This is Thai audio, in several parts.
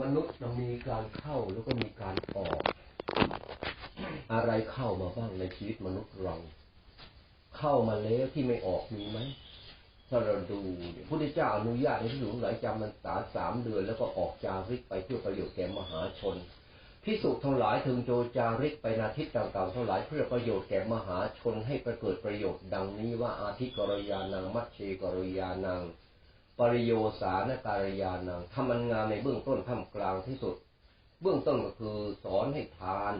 มนุษย์มีการเข้าแล้วก็มีการออก อะไรเข้ามาบ้างในชีวิตมนุษย์เรา เข้ามาแล้วที่ไม่ออกมีไหมถ้าเราดูเนี่ยพุทธเจ้าอนุญาตให้หลวงหลายจำมันษาสามเดือน แล้วก็ออกจาริกไปเพื่อประโยชน์แก่มหาชนพิสุทั้งหลายถึงโจจาริกไปนาทิตต่างๆทั้งหลายเพื่อประโยชน์แก่มหาชนให้ประเกิดประโยชน์ดังนี้ว่าอาทิกรยานังมัชเชกรยานัง ริโยสานการยานังทำมันงานในเบื้องต้นท่ามกลางที่สุด เบื้องต้นก็คือสอนให้ทาน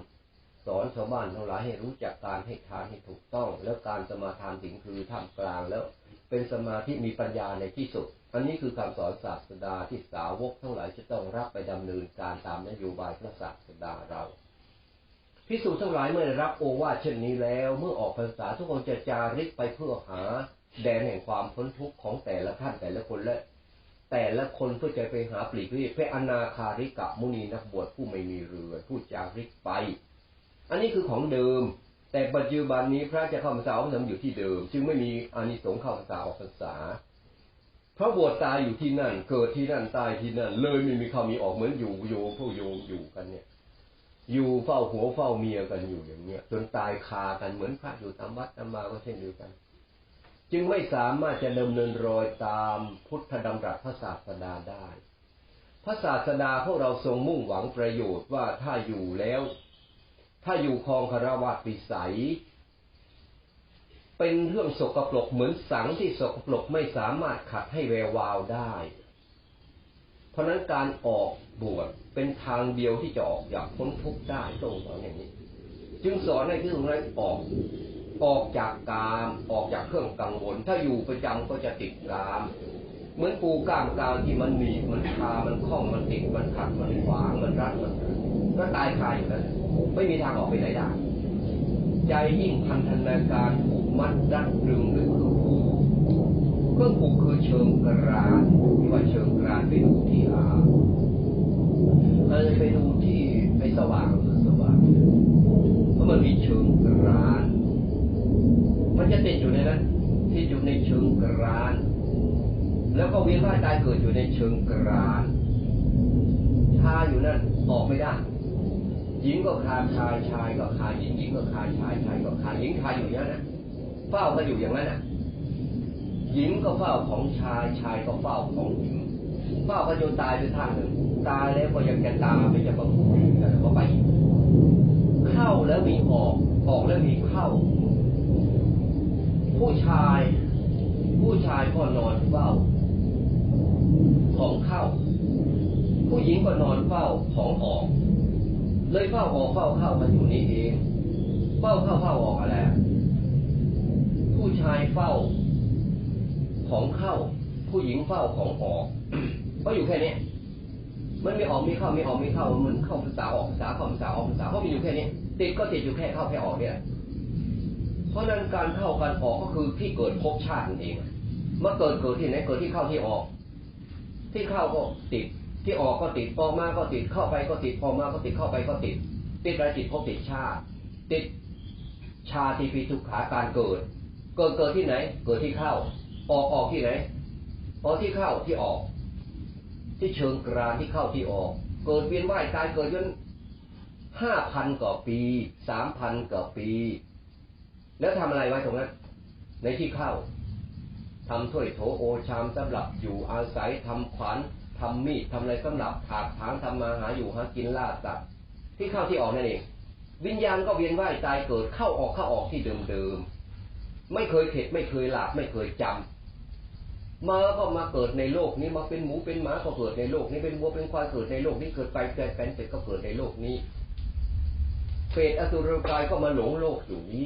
สอนชาวบ้านทั้งหลายให้รู้จักการให้ทานให้ถูกต้อง แล้วการสมาทานถึงคือท่ามกลางแล้วเป็นสมาธิมีปัญญาในที่สุด อันนี้คือคำสอนศาสดาที่สาวกทั้งหลายจะต้องรับไปดำเนินการตามนโยบายพระศาสดาเราพิสูจน์ทั้งหลายเมื่อรับโอวาทเช่นนี้แล้ว เมื่อออกพรรษาทุกคนจะจาริกไปเพื่อหา แดนแห่งความพ้นทุกข์ของแต่ละท่านแต่ละคนและแต่ละคนเพื่อจะไปหาปลีกวิเวกเพื่ออนาคาริกะมุนีนักบวชผู้ไม่มีเรือผู้จาริกไป อันนี้คือของเดิม แต่ปัจจุบันนี้พระจะเข้าพรรษาออกพรรษาอยู่ที่เดิม จึงไม่มีอานิสงส์เข้าพรรษาออกพรรษาพระบวชตายอยู่ที่นั่น เกิดที่นั่นตายที่นั่น เลยไม่มีเข้ามีออกเหมือนอยู่โยมพวกโยมอยู่กันเนี่ย อยู่เฝ้าหัวเฝ้าเมียกันอยู่อย่างเนี้ยจนตายคากันเหมือนพระอยู่ตามวัดตามมาก็เช่นเดียวกัน จึงไม่สามารถจะดำเนินรอยตามพุทธดำรัสพระศาสดาได้ พระศาสดาพวกเราทรงมุ่งหวังประโยชน์ว่าถ้าอยู่แล้ว ถ้าอยู่คลองคารวะปิสัย เป็นเรื่องสกปรกเหมือนสังที่สกปรกไม่สามารถขัดให้แวววาวได้ เพราะนั้นการออกบวชเป็นทางเดียวที่จะออกจากพ้นทุกข์ได้ต้องสอนอย่างนี้ จึงสอนให้ที่ตรงนั้นออก ออกจากกามออกจากเครื่องกังวล ถ้าอยู่ประจำก็จะติดกาม เหมือนปูกล้ามกามที่มันหนีมันคามันคล้องมันติดมันขัดมันขวางมันรัดมันก็ตายคาอยู่นั่นไม่มีทางออกไปไหนได้ใจยิ่งพันธนาการผูกมัดรัดรึงด้วยเครื่องผูกเครื่องผูกคือเชิงกรานที่ว่าเชิงกรานไปดูที่อาเราจะไปดูที่ไปสว่างหรือสว่างเพราะมันมีเชิงกราน นั้นที่อยู่ในเชิงกราน แล้วก็เวียนว่ายตายเกิดอยู่ในเชิงกรานชาอยู่นั่นออกไม่ได้หญิงก็คาชายชายก็คาหญิงหญิงก็คาชายชายก็คาหญิงคาอยู่อย่างนั้นนะเฝ้าก็อยู่อย่างนั้นนะหญิงก็เฝ้าของชายชายก็เฝ้าของหญิงเฝ้าก็จนตายไปทางหนึ่งตายแล้วก็ยังจะตามไปจะประคุยกันก็ไป เข้าแล้วมีออกออกแล้วมีเข้า ผู้ชาย ผู้ชายก็นอนเฝ้า ของเข้า ผู้หญิงก็นอนเฝ้าของออก เลยเฝ้าออกเฝ้าเข้ากันอยู่นี่เองเฝ้าเข้าเฝ้าออกอะไรผู้ชายเฝ้า ของเข้า ผู้หญิงเฝ้าของออกก็อยู่แค่นี้มันไม่ออกไม่เข้าไม่ออกไม่เข้ามันเข้าภาษาออกภาษาเข้าภาษาออกภาษาเพราะมันอยู่แค่นี้ติดก็ติดอยู่แค่เข้าแค่ออกเนี่ย เพราะนั้นการเข้าการออกก็คือที่เกิดภพชาตินั่นเองเมื่อเกิดเกิดที่ไหนเกิดที่เข้าที่ออก ที่เข้าก็ติด ที่ออกก็ติดออกมาก็ติดเข้าไปก็ติดออกมาก็ติดเข้าไปก็ติด ติดอะไรติดภพติดชาติ ติดชาติปีทุกขาการเกิด เกิดเกิดที่ไหน เกิดที่เข้า ออกออกที่ไหนออกที่เข้าที่ออก ที่เชิงกรานที่เข้าที่ออก เกิดเวียนว่ายตายเกิดจนห้าพันกว่าปีสามพันกว่าปี แล้วทำอะไรไว้ตรงนั้น ในที่เข้าทำถ้วยโถโอชามสำหรับอยู่อาศัยทำขวัญทำมีดทำอะไรสำหรับถากถางทำมาหาอยู่หากินล่าสัตว์ที่เข้าที่ออกนั่นเองวิญญาณก็เวียนว่ายตายเกิดเข้าออกเข้าออกที่เดิมๆไม่เคยเข็ดไม่เคยหลาบไม่เคยจำมาก็มาเกิดในโลกนี้มาเป็นหมูเป็นหมาก็เกิดในโลกนี้เป็นวัวเป็นควายเกิดในโลกนี้เกิดไปเกิดแฟนเสร็จก็เกิดในโลกนี้เปรตอสุรกายก็มาหลงโลกอยู่นี้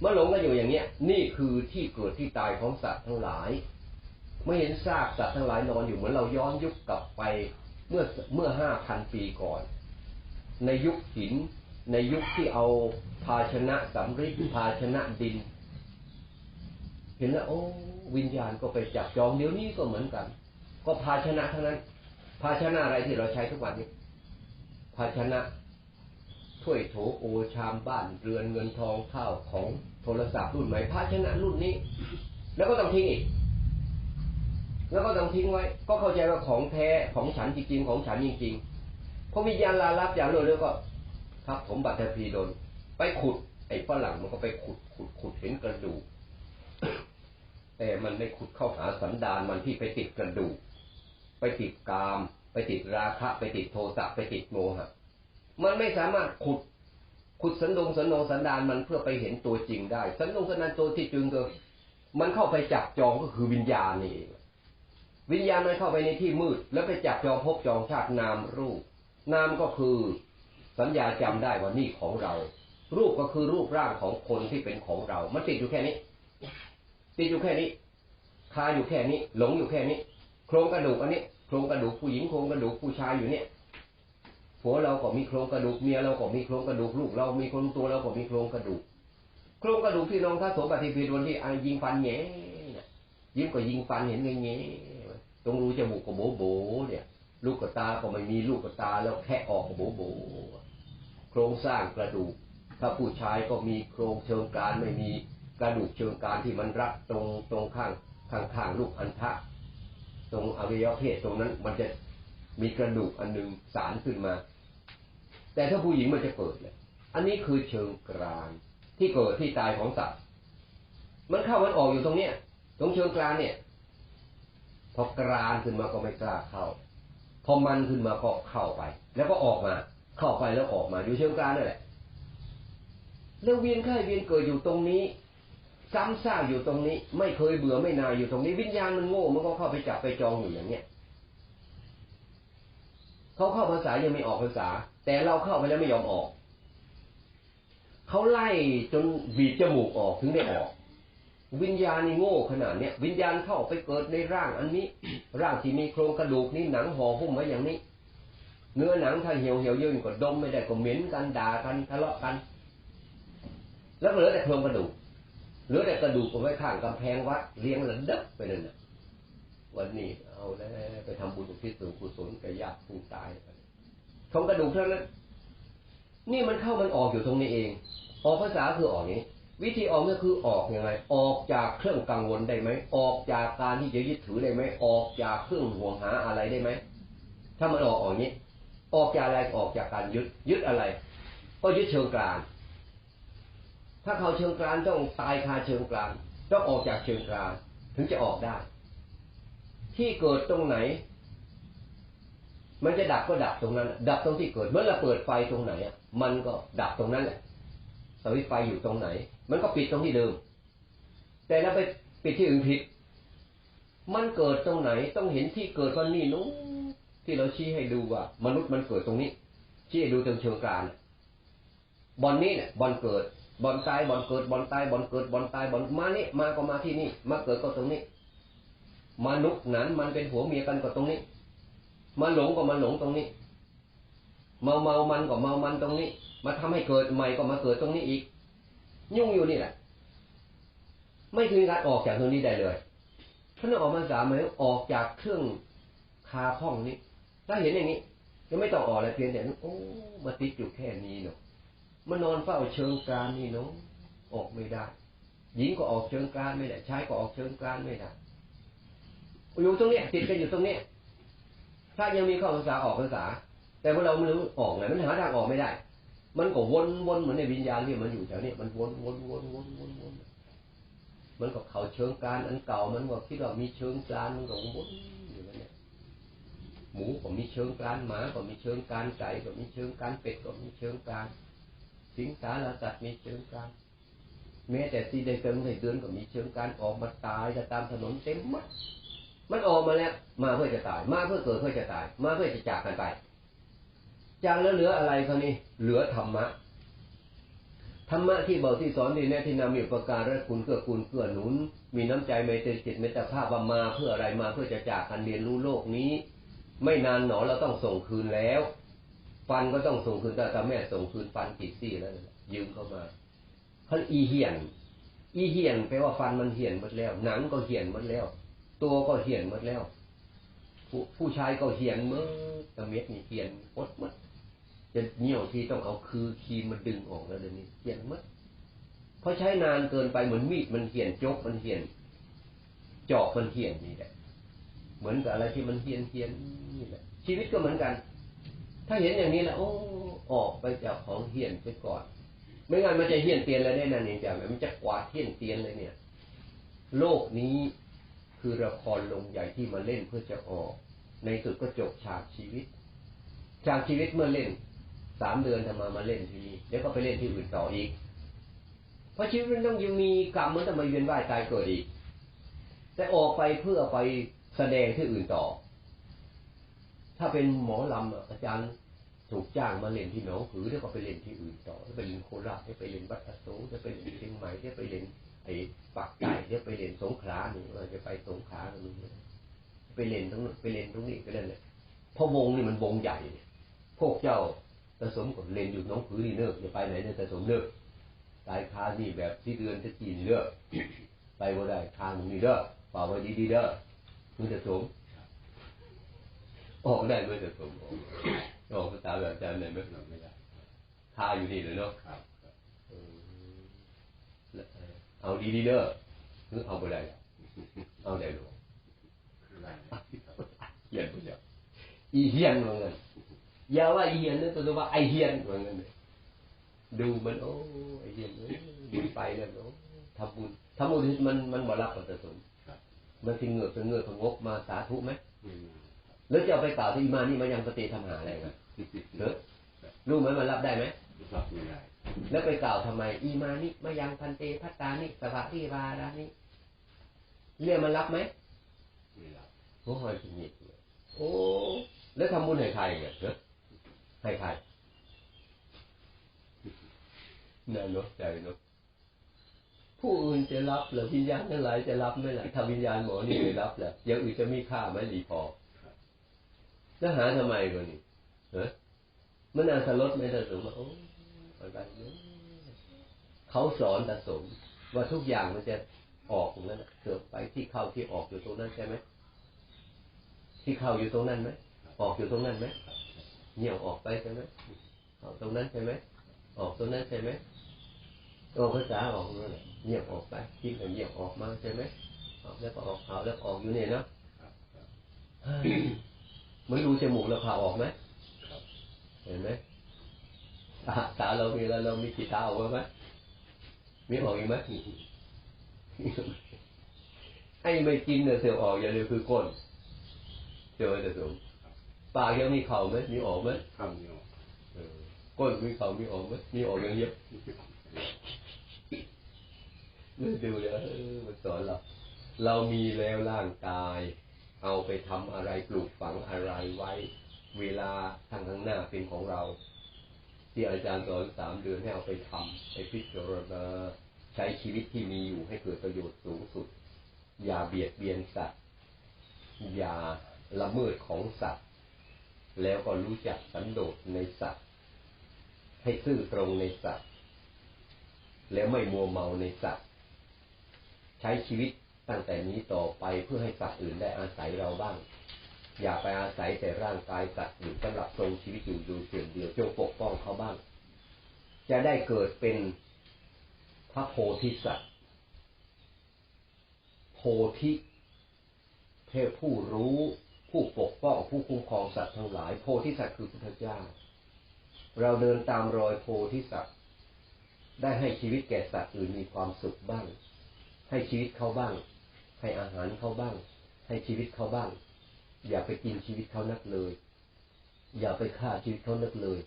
เมาหลงกันอยู่อย่างเนี้ยนี่คือที่เกิดที่ตายของสัตว์ทั้งหลายไม่เห็นซากสัตว์ทั้งหลายนอนอยู่เหมือนเราย้อนยุคกลับไปเมื่อเมื่อห้าพันปีก่อน ในยุคหิน ในยุคที่เอาภาชนะสำริดภาชนะดิน เห็นแล้วโอ้วิญญาณก็ไปจับจองเดี๋ยวนี้ก็เหมือนกัน ก็ภาชนะเท่านั้น ภาชนะอะไรที่เราใช้ทุกวันนี้ ภาชนะ ถ้วยโถโอชามบ้านเรือนเงินทองข้าวของโทรศัพท์รุ่นใหม่ภาชนะรุ่นนี้ แล้วก็ต้องทิ้งอีก แล้วก็ต้องทิ้งไว้ ก็เข้าใจว่าของแท้ของฉันจริงๆของฉันจริงๆพอวิญญาณลาลับอย่างรวดเร็วก็ ครับผมบัตรพีโดนไปขุด ไอ้ฝรั่งมันก็ไปขุดขุดขุดเห็นกระดูกแต่มันไม่ขุดเข้าหาสันดานมันที่ไปติดกระดูก ไปติดกาม ไปติดราคะ ไปติดโทสะไปติดโมหะ มันไม่สามารถขุดขุดสันดงสันโนสันดานมันเพื่อไปเห็นตัวจริงได้ สันดงสันดานตัวที่จึงก็มันเข้าไปจับจองก็คือวิญญาณนี่วิญญาณมันเข้าไปในที่มืด แล้วไปจับจองภพจองชาตินามรูป นามก็คือสัญญาจำได้ว่านี่ของเรา รูปก็คือรูปร่างของคนที่เป็นของเรา มันติดอยู่แค่นี้ ติดอยู่แค่นี้คาอยู่แค่นี้ หลงอยู่แค่นี้ โครงกระดูกอันนี้ โครงกระดูกผู้หญิงโครงกระดูกผู้ชายอยู่เนี่ย ผัวเราก็มีโครงกระดูกเมียเราก็มีโครงกระดูกลูกเรามีโครงตัวเราก็มีโครงกระดูก โครงกระดูกพี่น้องถ้าสมปฏิพีดวนที่อันยิงฟันแง่เนี่ยยิ้มก็ยิงฟันเห็นไงแง่ตรงรูจมูกก็โบโบเนี่ย ลูกกระตาก็ไม่มีลูกกระตาแล้วแค่ออกก็โบโบโครงสร้างกระดูก ถ้าผู้ชายก็มีโครงเชิงกานไม่มีกระดูกเชิงกานที่มันรัดตรงตรงข้างข้างข้างลูกอันทะตรงอวัยวะเพศตรงนั้นมันจะ มีกระดูกอันหนึ่งสารขึ้นมา แต่ถ้าผู้หญิงมันจะเกิดเลยอันนี้คือเชิงกรานที่เกิดที่ตายของสัตว์มันเข้ามันออกอยู่ตรงเนี้ยตรงเชิงกรานเนี่ย พอกรานขึ้นมาก็ไม่กล้าเข้า พอมันขึ้นมาก็เข้าไป แล้วก็ออกมา เข้าไปแล้วออกมาอยู่เชิงกรานนั่นแหละแล้วเวียนไข้เวียนเกิดอยู่ตรงนี้ซ้ำซากอยู่ตรงนี้ ไม่เคยเบื่อไม่นายอยู่ตรงนี้ วิญญาณมันโง่มันก็เข้าไปจับไปจองอยู่อย่างเนี้ย เขาเข้าภาษายังไม่ออกภาษา แต่เราเข้าไปแล้วไม่ยอมออก เขาไล่จนบีบจมูกออกถึงได้ออก วิญญาณนี่โง่ขนาดเนี้ยวิญญาณเข้าไปเกิดในร่างอันนี้ ร่างที่มีโครงกระดูกนี่หนังห่อหุ้มไว้อย่างนี้ เนื้อหนังถ้าเหี่ยวเหี่ยวยืนก็ดมไม่ได้ก็เหม็นกันด่ากันทะเลาะกัน แล้วเหลือแต่โครงกระดูกเหลือแต่กระดูกเอาไว้ข้างกำแพงวัดเลี้ยงระดับไปนั่นน่ะ วันนี้เอาแล้วไปทำบุญอุทิศส่วนกุศลกับญาติผู้ตายโครงกระดูกเท่านั้น นี่มันเข้ามันออกอยู่ตรงนี้เอง ออกภาษาคือออกนี้ วิธีออกก็คือออกอยังไง ออกจากเครื่องกังวลได้ไหม ออกจากการที่จะยึดถือได้ไหม ออกจากเครื่องห่วงหาอะไรได้ไหม ถ้ามันออกออกนี้ ออกจากอะไรออกจากการยึด ยึดอะไร ก็ยึดเชิงกลาง ถ้าเขาเชิงกลางต้องตายคาเชิงกลางต้องออกจากเชิงกลางถึงจะออกได้ ที่เกิดตรงไหน มันจะดับก็ดับตรงนั้น ดับตรงที่เกิด เมื่อเราเปิดไฟตรงไหนอะมันก็ดับตรงนั้นแหละสวิตไฟอยู่ตรงไหน มันก็ปิดตรงที่เดิม แต่เราไปปิดที่อื่นผิด มันเกิดตรงไหน ต้องเห็นที่เกิดวันนี้นู้นที่เราชี้ให้ดูว่า มนุษย์มันเกิดตรงนี้ ชี้ให้ดูตรงเชิงกางบอลนี้เนี่ยบอลเกิดบอลตายบอลเกิดบอลตายบอลเกิดบอลตายบอลมานี่มาก็มาที่นี่ มาเกิดก็ตรงนี้ มนุษย์นั้นมันเป็นผัวเมียกันก็ตรงนี้ มาหลงก็มาหลงตรงนี้ เมาเมามันก็เมามันตรงนี้ มาทำให้เกิดใหม่ก็มาเกิดตรงนี้อีก ยุ่งอยู่นี่แหละ ไม่คือการออกจากตรงนี้ได้เลยท่านออกมาสามหมายออกจากเครื่องคาห้องนี้ ถ้าเห็นอย่างนี้ยังไม่ต้องออกเลยเพียงแต่โอ้มาติดอยู่แค่นี้เนาะมานอนเฝ้าเชิงกานนี่เนาะออกไม่ได้ หญิงก็ออกเชิงกานไม่ได้ชายก็ออกเชิงกานไม่ได้ อยู่ตรงเนี้ยติดกันอยู่ตรงเนี้ยถ้ายังมีข้อภาษาออกภาษา แต่ว่าเราไม่รู้ออกไงมันหาทางออกไม่ได้ มันก็วนวนเหมือนในวิญญาณที่มันอยู่แถวนี้มันวนวนวนวนวนวนมันก็เขาเชิงกานอันเก่ามันก็คิดว่ามีเชิงกานมันก็วนอยู่นั่นเนี่ยหมูก็มีเชิงกานหมาก็มีเชิงกานไก่ก็มีเชิงกานเป็ดก็มีเชิงกานสิงสารสัตว์มีเชิงกรานแม้แต่ที่ได้เติมได้เดือนก็มีเชิงกานออกมาตายจะตามถนนเต็มหมด มันออกมาแล้ว มาเพื่อจะตาย มาเพื่อเกิดเพื่อจะตาย มาเพื่อจะจากกันไป จากแล้วเหลืออะไรคราวนี้ เหลือธรรมะ ธรรมะที่เบอกที่สอนดีแน่ที่นำมีประการและคุณเกื้อกูลเกื้อหนุน มีน้ำใจไมตรีจิตเมตตาภาพว่ามาเพื่ออะไรมาเพื่อจะจากกันเรียนรู้โลกนี้ ไม่นานหนอเราต้องส่งคืนแล้ว ฟันก็ต้องส่งคืนแต่ตาแม่ส่งคืนฟันกี่ซี่แล้วยืมเข้ามาท่านอีเหียน อีเหียนแปลว่าฟันมันเหียนหมดแล้ว หนังก็เหียนหมดแล้ว ตัวก็เหียนหมดแล้ว ผู้ผู้ชายก็เหียนเมื่อตะเม็ดนี่เหียนหดหมดจะเหนี่ยวที่ต้องเอาคือคีมมาดึงออกแล้วเดี๋ยวนี้เหียนหมดเพราะใช้นานเกินไปเหมือนมีดมันเหียนจกมันเหียนจอบมันเหียนนี่แหละ เหมือนกับอะไรที่มันเฮียนเฮียนนี่แหละ ชีวิตก็เหมือนกัน ถ้าเห็นอย่างนี้แล้วโอ้ออกไปจากของเฮียนไปก่อน ไม่งั้นมันจะเฮียนเตียนอะไรได้นานเองจังมันจะกวาดเฮียนเตียนเลยเนี่ย โลกนี้ คือละครลงใหญ่ที่มาเล่นเพื่อจะออก ในสุดก็จบฉากชีวิต ฉากชีวิตเมื่อเล่นสามเดือนทำมามาเล่นที่นี่แล้วก็ไปเล่นที่อื่นต่ออีก เพราะชีวิตมันต้องยังมีกรรมมันต้องมาเวียนว่ายตายเกิดอีก แต่ออกไปเพื่อไปแสดงที่อื่นต่อ ถ้าเป็นหมอลำอาจารย์ถูกจ้างมาเล่นที่หนองผือแล้วก็ไปเล่นที่อื่นต่อแล้วไปเล่นโคราชได้ไปเล่นวัดอโศกได้ไปเล่นเชียงใหม่ได้ไปเล่น ไอ้ปักใต้ได้ไปเล่นสงขลาหนึ่งเราจะไปสงขลาหนึ่งไปเล่นตรงไปเล่นตรงนี้ก็ได้เลยเพราะวงนี่มันวงใหญ่เนี่ยพวกเจ้าผสมกับเล่นอยู่น้องผือนี่เนอะจะไปไหนเนี่ยผสมเนอะตายคานี่แบบที่เดือนจะจีนเนอะไปบ่าได้ทางนี่เด้อเป่าไว้ดีๆเด้อมือจะสมออกได้มือจะสมออกออกภาษาแบบจารย์ไหนไหมไม่ได้คาอยู่นี่เลยเนาะ ครับครับ เออแล้ว เออเอาดีๆเด้อหรือเอาไปได้อะเอาได้หรอคืออะไรนะเฮียนไปแล้วอีเฮียนว่างั้นอย่าว่าอีเฮียนนะตัวว่าไอเฮียนว่างั้นเลยดูมันโอ้ไอเฮียนเอ้ยบุญไปแล้วเนาะทำบุญทำบุญมันมันบ่รับประสมครับมันสิเหงือกเป็นเหงือกงกมาสาธุไหมอืมแล้วจะเอาไปกล่าวที่อีมานี่มันยังปฏิทำหาอะไรกันเนอะรู้ไหมมันรับได้ไหม รับไม่ได้ แล้วไปกล่าวทำไม อีมานิมายังพันเตพัตตานิสภะที่วารานิเรียกมันรับไหมไม่รับโอ้ยผิดเลยโอ้แล้วทำบุญให้ใครเนี่ยเนอะให้ใครน่าเนอะใจเนอะผู้อื่นจะรับหรือวิญญาณทั้งหลายจะรับไหมล่ะถ้าวิญญาณหมอนี่ไม่รับแหละอย่างอื่นจะมีค่าไหมหรือพอแล้วหาทำไมกันนี่เนอะมันน่าสลดไหมแต่สมว่าโอ้ อะไรเนี่ยเขาสอนแต่สมว่าทุกอย่างมันจะออกตรงนั้นน่ะเกิดไปที่เข้าที่ออกอยู่ตรงนั้นใช่ไหมที่เข้าอยู่ตรงนั้นไหมออกอยู่ตรงนั้นไหมเหี่ยวออกไปใช่ไหมออกตรงนั้นใช่ไหมออกตรงนั้นใช่ไหมตัวภาษาออกตรงนั้นแหละเหี่ยวออกไปที่เหี่ยวออกมาใช่ไหมออกแล้วก็ออกเอาแล้วก็ออกอยู่เนี่ยเนาะครับครับเฮ้ยเหมันดูจมูกแล้วผ่าออกไหมครับเห็นไหม ตาตาเรามีแล้วเรามีกี่ตาออกมาไหมมีออกอีกไหมไอ้ไม่กินเนี่ยเสียวออกอย่างเดียวคือก้นเสียวจะสูงปากยังมีเข่าไหมมีออกไหมข้ามเนี่ยเออก้นมีเข่ามีออกไหมมีออกอย่างเดียวไม่ดูเลยเออมันสอนเราเรามีแล้วร่างกาย เอาไปทำอะไรปลูกฝังอะไรไว้ เวลาทางข้างหน้าเป็นของเรา ที่อาจารย์สอนสามเดือนให้เอาไปทำไปพิจารณาใช้ชีวิตที่มีอยู่ให้เกิดประโยชน์สูงสุด อย่าเบียดเบียนสัตว์ อย่าละเมิดของสัตว์ แล้วก็รู้จักสันโดษในสัตว์ ให้ซื่อตรงในสัตว์ แล้วไม่มัวเมาในสัตว์ ใช้ชีวิตตั้งแต่นี้ต่อไปเพื่อให้สัตว์อื่นได้อาศัยเราบ้าง อย่าไปอาศัยแต่ร่างกายสัตว์อื่นสำหรับทรงชีวิตอยู่ดูเสียงเดียวจงปกป้องเขาบ้าง จะได้เกิดเป็นพระโพธิสัตว์ โพธิเทพผู้รู้ผู้ปกป้องผู้คุ้มครองสัตว์ทั้งหลาย โพธิสัตว์คือพุทธเจ้า เราเดินตามรอยโพธิสัตว์ ได้ให้ชีวิตแก่สัตว์อื่นมีความสุขบ้าง ให้ชีวิตเขาบ้าง ให้อาหารเขาบ้าง ให้ชีวิตเขาบ้าง อย่าไปกินชีวิตเขานักเลย อย่าไปฆ่าชีวิตเขานักเลย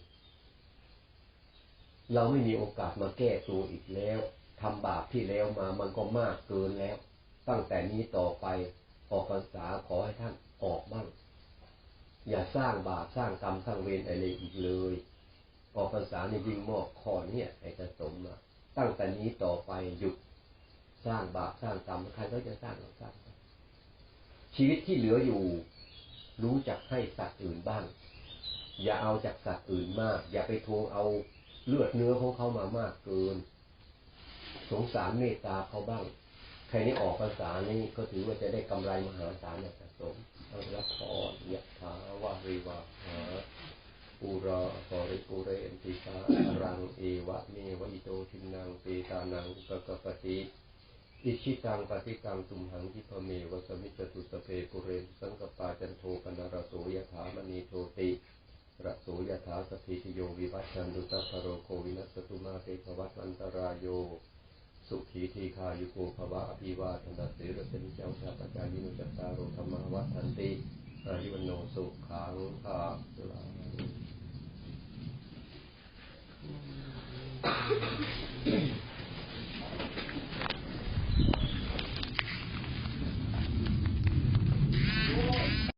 เราไม่มีโอกาสมาแก้ตัวอีกแล้วทำบาปที่แล้วมามันก็มากเกินแล้ว ตั้งแต่นี้ต่อไปออกพรรษาขอให้ท่านออกบ้าง อย่าสร้างบาปสร้างกรรมสร้างเวรอะไรอีกเลย ออกพรรษาในยิงมอบข้อเนี่ยให้จะสมมาตั้งแต่นี้ต่อไปหยุดสร้างบาปสร้างกรรมใครก็จะสร้างเราสร้างชีวิตที่เหลืออยู่ รู้จักให้สัตว์อื่นบ้าง อย่าเอาจากสัตว์อื่นมาก อย่าไปทวงเอา เลือดเนื้อของเขามามากเกิน สงสารเมตตาเขาบ้างใครนี้ออกภาษานี้ก็ถือว่าจะได้กำไรมหาศาลอย่สะสมเอาละพรยะถาวาริวาหาปูราปริปุเรนติสารังเอวะเมวะอิโตทินังเปตานังกะกะปะติอิชิตังปฏิกังตุมหังทิพเมวะสมิจตุสเพปุเรนสังกปาจันโทปนารโสยะถามณีโชติ ระโสยถาสพพิติโยวิวัชชันตุสัพพโรโควินัสตุมาเตภวัตอันตรายโย สุขีทีคายุโกภวะอภิวาทนาสิรสนิจังชาปจายิโนจตารโอธรรมาวัฏันติอายุวันโนสุขังภาลัง